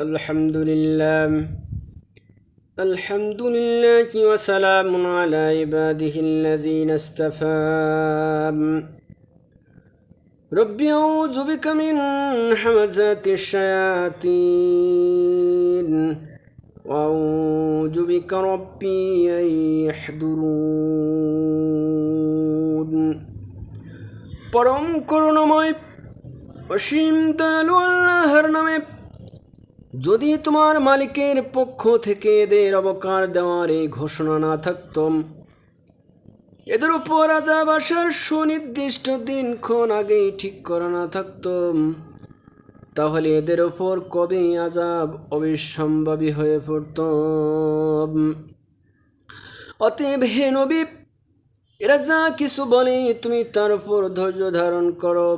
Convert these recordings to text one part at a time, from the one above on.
الحمد لله الحمد لله وسلام على عباده الذين استفى ربي أعوذ بك من حمزات الشياطين وأعوذ بك ربي أن يحضرون পরম করুণাময় অসীম দয়ালু আল্লাহর নামে যদি তোমার মালিকের পক্ষ থেকে এদের অবকার দেওয়ার এই ঘোষণা না থাকতম, এদের উপর আজাব আসার সুনির্দিষ্ট দিনক্ষণ আগেই ঠিক করা না থাকতম, তাহলে এদের ওপর কবে আজাব অবিসম্ভাবী হয়ে পড়ত অতএব হে নবী, এরা যা কিছু বলে তুমি তার উপর ধৈর্য ধারণ করো।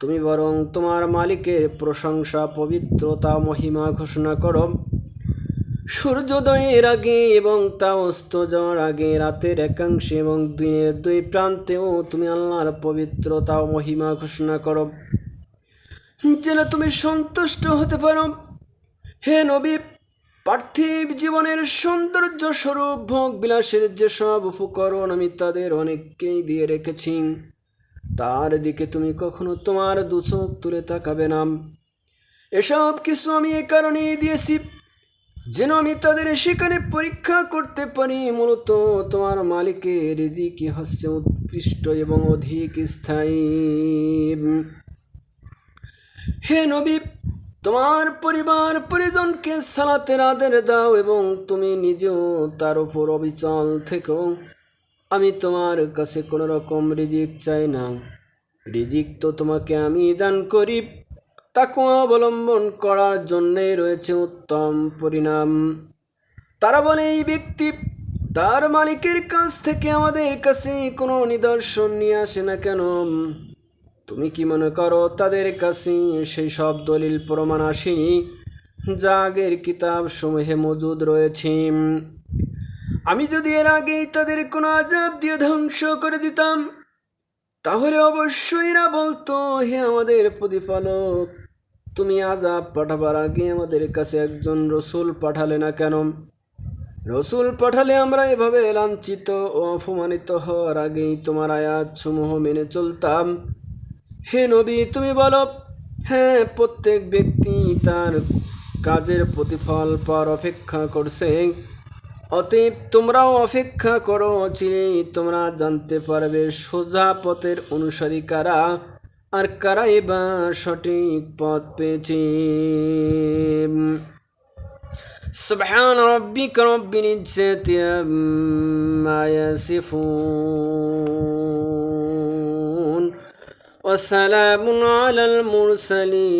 তুমি বরং তোমার মালিকের প্রশংসা, পবিত্রতা, মহিমা ঘোষণা করো। সূর্যোদয়ের আগে এবং তা অস্ত যাওয়ার আগে, রাতের একাংশে এবং দিনের দুই প্রান্তেও তুমি আল্লাহর পবিত্রতা ও মহিমা ঘোষণা করো। যেন তুমি সন্তুষ্ট হতে পারো। হে নবী, পার্থিব জীবনের সৌন্দর্য স্বরূপ, ভোগ বিলাসের যেসব উপকরণ আমি তাদের অনেককেই দিয়ে রেখেছি। তার দিকে তুমি কখনো তোমার দুচোখ তুলে তাকাবে না। এসব কিছু আমি এ কারণেই দিয়েছি যেন আমি তাদের সেখানে পরীক্ষা করতে পারি। মূলত তোমার মালিকের রিজিকি হচ্ছে উৎকৃষ্ট এবং অধিক স্থায়ী। হে নবী, তোমার পরিবার পরিজনকে সালাতের আদের দাও এবং তুমি নিজেও তার উপর অবিচল থেকেও আমি তোমার কাছে কোনো রকম রিজিক চাই না। রিজিক তো তোমাকে আমি দান করি। তাকে অবলম্বন করার জন্যে রয়েছে উত্তম পরিণাম। তারা বলে, এই ব্যক্তি তার মালিকের কাছ থেকে আমাদের কাছে কোনো নিদর্শন নিয়ে আসে না কেন? তুমি কি মনে করো তাদের কাছে সেই সব দলিল প্রমাণ আসেনি? যা আগের কিতাব সমূহে মজুদ রয়েছে। আমি যদি এর আগেই তাদের কোনো আজাব দিয়ে ধ্বংস করে দিতাম, তাহলে অবশ্যই এরা বলতো, হে আমাদের প্রতিপালক, তুমি আজাব পাঠাবার আগে আমাদের কাছে একজন রসুল পাঠালে না কেন? রসুল পাঠালে আমরা এভাবে লাঞ্ছিত ও অপমানিত হওয়ার আগেই তোমার আয়াত সমূহ মেনে চলতাম। হে নবী, তুমি বলো হ্যাঁ প্রত্যেক ব্যক্তি তার কাজের প্রতিফল পাওয়ার অপেক্ষা করছে। অতএব তোমরাও অপেক্ষা করো চিনেই তোমরা জানতে পারবে সোজা পথের অনুসারী কারা আর কারাই বা সঠিক পথ পেয়েছে سبحان ربك رب العزة عما يصفون وسلام على المرسلين